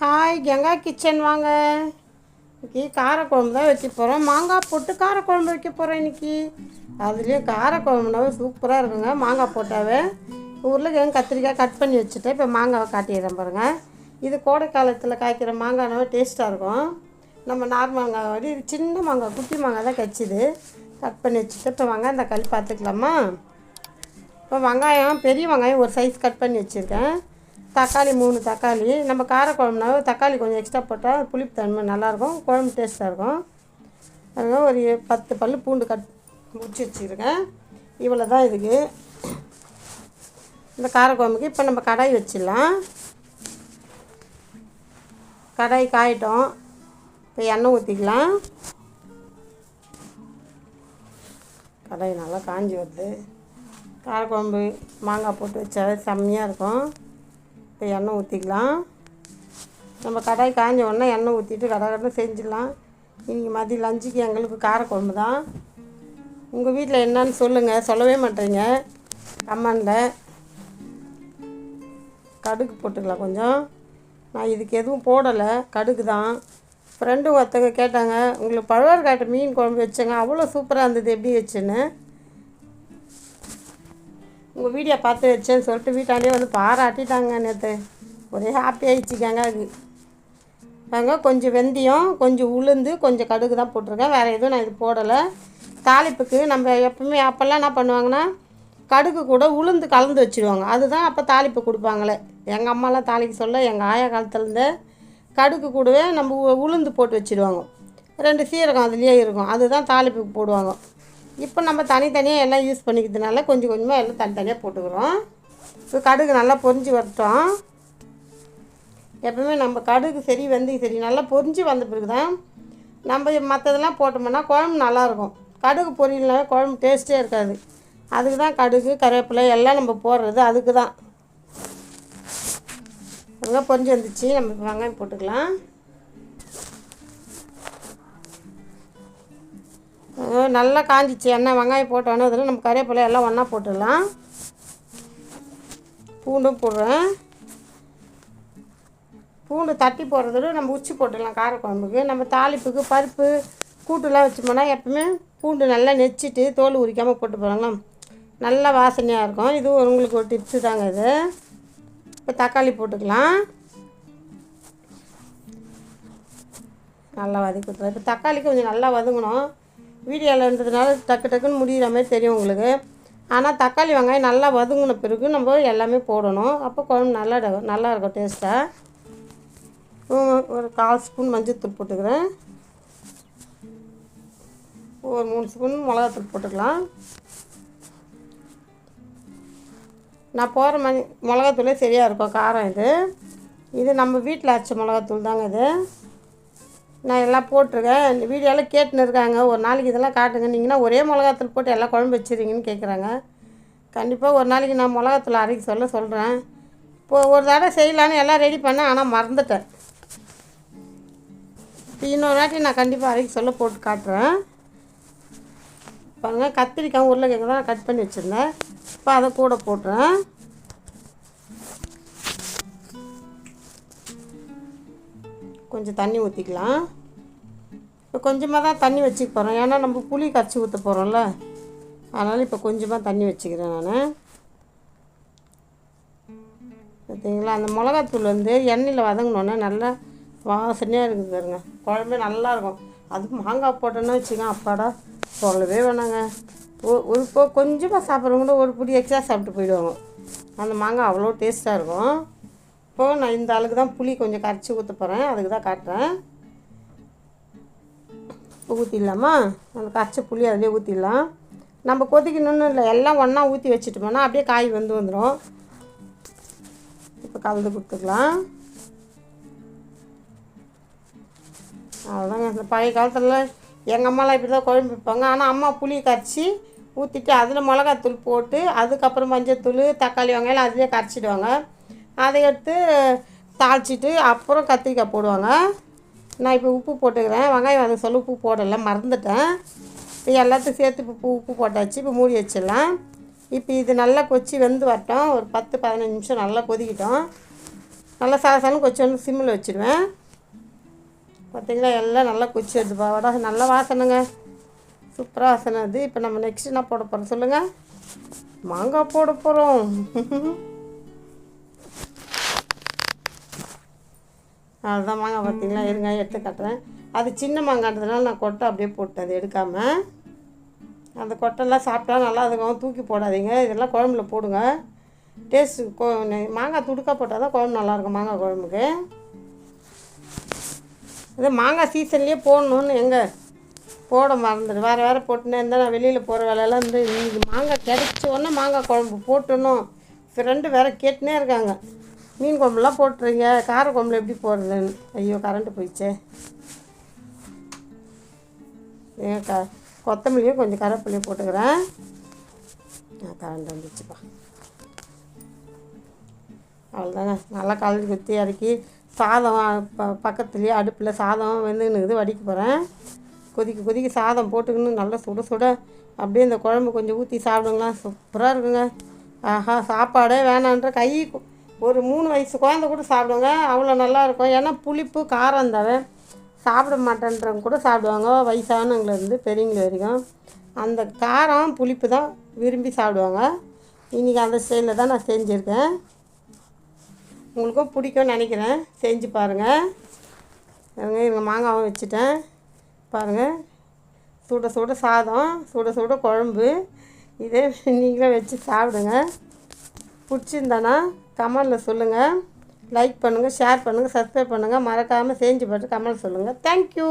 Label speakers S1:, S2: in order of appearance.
S1: Hi Ganga kitchen வாங்க. இன்னைக்கு காரக்குழம்பு தான் வைக்க போகிறோம் மாங்காய் போட்டு காரக்குழம்பு வைக்க போகிறோம் இன்றைக்கி அதுலேயும் காரக்குழம்புனாவே சூப்பராக இருக்குங்க. மாங்காய் போட்டாவே உருளைக்கிழங்கு கத்திரிக்காய் கட் பண்ணி வச்சுட்டேன். இப்போ மாங்காவை காட்டிடுறேன் பாருங்கள் இது கோடை காலத்தில் காய்க்கிற மாங்காய்னாவே டேஸ்ட்டாக இருக்கும். நம்ம நார்மல் மாங்காய் வந்து இது சின்ன மாங்காய் குட்டி மாங்காய் தான் கச்சிது. கட் பண்ணி வச்சுட்டு இப்போ வாங்க அந்த கல் பார்த்துக்கலாமா இப்போ வெங்காயம் பெரிய வெங்காயம் ஒரு சைஸ் கட் பண்ணி வச்சுருக்கேன். தக்காளி மூணு தக்காளி. நம்ம காரக்குழம்புனாவே தக்காளி கொஞ்சம் எக்ஸ்ட்ரா போட்டால் புளிப்பு தன்மை நல்லாயிருக்கும். குழம்பு டேஸ்ட்டாக இருக்கும். அதனால் ஒரு பத்து பல் பூண்டு கட் முடிச்சு வச்சுருக்கேன். இவ்வளோ தான் இதுக்கு. இந்த காரக்குழம்புக்கு இப்போ நம்ம கடாய் வச்சிடலாம். கடாய் காயிட்டோம். இப்போ எண்ணெய் ஊற்றிக்கலாம் கடாய் நல்லா காஞ்சி வருது. காரக்குழம்பு மாங்காய் போட்டு வச்சாவே செம்மையாக இருக்கும். இப்போ எண்ணெய் ஊற்றிக்கலாம் நம்ம கடாய் காஞ்ச உடனே எண்ணெய் ஊற்றிட்டு கடை கடை செஞ்சிடலாம். இன்றைக்கி மதியம் லஞ்சுக்கு எங்களுக்கு காரக்குழம்பு தான். உங்கள் வீட்டில் என்னன்னு சொல்லுங்கள் சொல்லவே மாட்டேங்க. கம்மனில் கடுகு போட்டுக்கலாம் கொஞ்சம். நான் இதுக்கு எதுவும் போடலை. கடுகு தான். ஃப்ரெண்டு ஒருத்தவங்க கேட்டாங்க உங்களுக்கு பழவர்காட்டு மீன் குழம்பு வச்சேங்க. அவ்வளோ சூப்பராக இருந்தது. எப்படி வச்சுன்னு? உங்கள் வீடியோ பார்த்து வச்சேன்னு சொல்லிட்டு வீட்டாண்டே வந்து பாராட்டிட்டாங்க நேற்று ஒரே ஹாப்பி ஆகிடுச்சிக்காங்க அது பாருங்க கொஞ்சம் வெந்தயம் கொஞ்சம் உளுந்து கொஞ்சம் கடுகு தான் போட்டிருக்கேன். வேறு எதுவும் நான் இது போடலை. தாளிப்புக்கு நம்ம எப்பவுமே அப்போல்லாம் என்ன பண்ணுவாங்கன்னா கடுகு கூட உளுந்து கலந்து வச்சுருவாங்க. அதுதான் அப்போ தாளிப்பு கொடுப்பாங்களே. எங்கள் அம்மாலாம் தாளிக்கு சொல்ல எங்கள் ஆயா காலத்துலேருந்தே கடுகு கூடவே நம்ம உளுந்து போட்டு வச்சுருவாங்க. ரெண்டு சீரகம் அதுலேயே இருக்கும். அதுதான் தாளிப்புக்கு போடுவாங்க. இப்போ நம்ம தனித்தனியாக எல்லாம் யூஸ் பண்ணிக்கிறதுனால கொஞ்சம் கொஞ்சமாக எல்லாம் தனித்தனியாக போட்டுக்கிறோம். இப்போ கடுகு நல்லா பொரிஞ்சு வரட்டும். எப்பவுமே நம்ம கடுகு சரி வெந்தயம் சரி நல்லா பொரிஞ்சு வந்த பிறகு தான் நம்ம மற்றதெல்லாம் போட்டோம்னா குழம்பு நல்லாயிருக்கும். கடுகு பொரியல்னாவே குழம்பு டேஸ்ட்டே இருக்காது. அதுக்கு தான் கடுகு கருவேப்பிலை எல்லாம் நம்ம போடுறது அதுக்கு தான் வெங்காயம் பொரிஞ்சு வந்துச்சு. நம்ம வெங்காயம் போட்டுக்கலாம். நல்லா காஞ்சிச்சு. எண்ணெய் வெங்காயம் போட்டோன்னே அதில் நம்ம கறிவேப்பிலை எல்லாம் ஒன்றா போட்டுடலாம். பூண்டும் போடுறேன். பூண்டு தட்டி போடுறதோட நம்ம உச்சி போட்டுடலாம் காரக்குழம்புக்கு. நம்ம தாளிப்புக்கு பருப்பு கூட்டுலாம் வச்சோம்னா எப்பவுமே பூண்டு நல்லா நெச்சிட்டு தோல் உரிக்காமல் போட்டு போகிறாங்களா நல்லா வாசனையாக இருக்கும். இது உங்களுக்கு ஒரு டிப்ஸு தாங்க இது. இப்போ தக்காளி போட்டுக்கலாம். நல்லா வதக்கி விட்டுறேன். இப்போ தக்காளி கொஞ்சம் நல்லா வதங்கணும். வீடியோவில்ன்றதுனால டக்கு டக்குன்னு முடிகிற மாதிரி தெரியும் உங்களுக்கு. ஆனால் தக்காளி வெங்காயம் நல்லா வதங்கின பிறகு நம்ம எல்லாமே போடணும். அப்போ குழம்பு நல்லா நல்லா இருக்கும் டேஸ்ட்டாக ஒரு கால் ஸ்பூன் மஞ்சள்தூள் போட்டுக்கிறேன். ஒரு மூணு ஸ்பூன் மிளகாத்தூள் போட்டுக்கலாம். நான் போகிற மணி மிளகாத்தூளே சரியாக இருக்கும் காரம் இது. இது நம்ம வீட்டில் அரைச்ச மிளகாத்தூள் தாங்க இது. நான் எல்லாம் போட்டிருக்கேன். இந்த வீடியோவில் கேட்டுன்னு இருக்காங்க. ஒரு நாளைக்கு இதெல்லாம் காட்டுங்க. நீங்கன்னா ஒரே மிளகாத்தூள் போட்டு எல்லாம் குழம்பு வச்சுருங்கன்னு கேட்குறாங்க கண்டிப்பாக ஒரு நாளைக்கு நான் மிளகாத்தூள் அரைக்க சொல்ல சொல்கிறேன் இப்போ ஒரு தடவை செய்யலான்னு எல்லாம் ரெடி பண்ணேன். ஆனால் மறந்துட்டேன். இன்னொரு வாட்டி நான் கண்டிப்பாக அரைக்க சொல்ல போட்டு காட்டுறேன். பாருங்கள் கத்திரிக்காய் உருளைக்கிழங்கு தான் கட் பண்ணி வச்சுருந்தேன். இப்போ அதை கூட போட்டுறேன். கொஞ்சம் தண்ணி ஊற்றிக்கலாம் இப்போ கொஞ்சமாக தான் தண்ணி வச்சுக்க போகிறோம் ஏன்னா நம்ம புளி கரைச்சி ஊற்ற போகிறோம்ல அதனால் இப்போ கொஞ்சமாக தண்ணி வச்சுக்கிறேன் நான். பார்த்தீங்களா அந்த மிளகாத்தூள் வந்து எண்ணெயில் வதங்கினோன்னே நல்லா வாசனையாக இருக்குது பாருங்க. குழம்பே நல்லாயிருக்கும் அது அதுக்கு மாங்காய் போட்டோன்னா வச்சுக்கோங்க. அப்பாடா சொல்லவே வேணாங்க. ஒரு இப்போ கொஞ்சமாக சாப்பிட்றவங்க கூட ஒரு பிடி எக்ஸ்ட்ரா சாப்பிட்டு போயிடுவாங்க. அந்த மாங்காய் அவ்வளோ டேஸ்ட்டாக இருக்கும். இப்போது நான் இந்த அளவுக்கு தான் புளி கொஞ்சம் கரைச்சி ஊற்ற போகிறேன் அதுக்கு தான் காட்டுறேன். ஊற்றிடலாமா அந்த கரைச்ச புளி அதிலே ஊற்றிடலாம் நம்ம கொதிக்கணும்னு இல்லை எல்லாம் ஒன்றா ஊற்றி வச்சுட்டோம்னா அப்படியே காய் வந்து வந்துடும் இப்போ கலந்து கொடுத்துக்கலாம். அவ்வளோதாங்க. இந்த பழைய காலத்தில் எங்கள் அம்மாலாம் இப்படி தான் குழம்பு வைப்பாங்க. ஆனால் அம்மா புளி கரைச்சி ஊற்றிட்டு அதில் மிளகாத்தூள் போட்டு அதுக்கப்புறம் மஞ்சத்தூள் தக்காளி வெங்காயம் அதிலே கரைச்சிடுவாங்க. அதை எடுத்து தாளிச்சிட்டு அப்புறம் கத்திரிக்காய் போடுவாங்க. நான் இப்போ உப்பு போட்டுக்கிறேன். வெங்காயம் வதங்க சொல்ல உப்பு போடலை மறந்துட்டேன். இப்போ எல்லாத்தையும் சேர்த்து இப்போ உப்பு உப்பு போட்டாச்சு. இப்போ மூடி வச்சிடலாம். இப்போ இது நல்லா கொச்சி வெந்து வரட்டும். ஒரு பத்து பதினஞ்சு நிமிஷம் நல்லா கொதிக்கிட்டோம். நல்லா சலசலன்னு கொச்சி வந்து சிம்மில் வச்சுடுவேன் பார்த்திங்களா எல்லாம் நல்லா கொச்சி வருது. வடை நல்ல வாசனைங்க. சூப்பராக வாசனை அது இப்போ நம்ம நெக்ஸ்ட் என்ன போட போகிறோம் சொல்லுங்கள் மாங்காய் போட போகிறோம் அதுதான் மாங்காய் பார்த்தீங்களா இருங்க எடுத்து காட்டுறேன். அது சின்ன மாங்கான்றதுனால நான் கொட்டை அப்படியே போட்டேன் அது எடுக்காமல் அந்த கொட்டெல்லாம் சாப்பிட்டா நல்லா இருக்கும். தூக்கி போடாதீங்க. இதெல்லாம் குழம்புல போடுங்க. டேஸ்ட்டு கொ மாங்காய் துடுக்கா போட்டால் தான் குழம்பு நல்லாயிருக்கும் மாங்காய் குழம்புக்கு. இது மாங்காய் சீசன்லேயே போடணுன்னு எங்கே? போட மறந்துடு. வேறு வேறு போட்டுனே இருந்தால் நான் வெளியில் போகிற வேலையெல்லாம் இருந்து இன்னைக்கு மாங்காய் கிடைச்ச உடனே மாங்காய் குழம்பு போட்டணும். ஃப்ரெண்டு வேறு கேட்டுனே இருக்காங்க. மீன் குழம்புலாம் போட்டுறீங்க கார குழம்புல எப்படி போடுறதுன்னு? ஐயோ கரண்ட்டு போயிடுச்சே. ஏன் க கொத்தமல்லியும் கொஞ்சம் கருவேப்பிலையும் போட்டுக்கிறேன். ஆ கரண்ட் வந்துச்சுப்பா அவ்வளோதாங்க நல்லா கலந்து குத்தி இறக்கி சாதம் ப பக்கத்துலேயே அடுப்பில் சாதம் வெந்துன்னு வடிக்க போகிறேன் கொதிக்க கொதிக்க சாதம் போட்டுக்கின்னு நல்லா சுட சுட அப்படியே இந்த குழம்பு கொஞ்சம் ஊற்றி சாப்பிடுங்களேன். சூப்பராக இருக்குங்க. ஆஹா சாப்பாடே வேணான்ற கை ஒரு மூணு வயசு குழந்தை கூட சாப்பிடுவாங்க அவ்வளோ நல்லாயிருக்கும் ஏன்னா புளிப்பு காரம் இருந்தாவே சாப்பிட மாட்டேன்றவங்க கூட சாப்பிடுவாங்க. வயசானவங்கலேருந்து பெரியவங்க வரைக்கும். அந்த காரம் புளிப்பு தான் விரும்பி சாப்பிடுவாங்க. இன்றைக்கி அந்த ஸ்டைலில் தான் நான் செஞ்சுருக்கேன். உங்களுக்கும் பிடிக்கும்னு நினைக்கிறேன். செஞ்சு பாருங்கள் எங்கள் மாங்காவும் வச்சுட்டேன். பாருங்கள் சுட சுட சாதம் சுட சுட குழம்பு. இதே நீங்களும் வச்சு சாப்பிடுங்க. பிடிச்சிருந்தானா கமெண்டில் சொல்லுங்கள் லைக் பண்ணுங்கள் ஷேர் பண்ணுங்கள் சப்ஸ்கிரைப் பண்ணுங்கள் மறக்காமல் செஞ்சு பார்த்து கமெண்ட் சொல்லுங்கள் தேங்க்யூ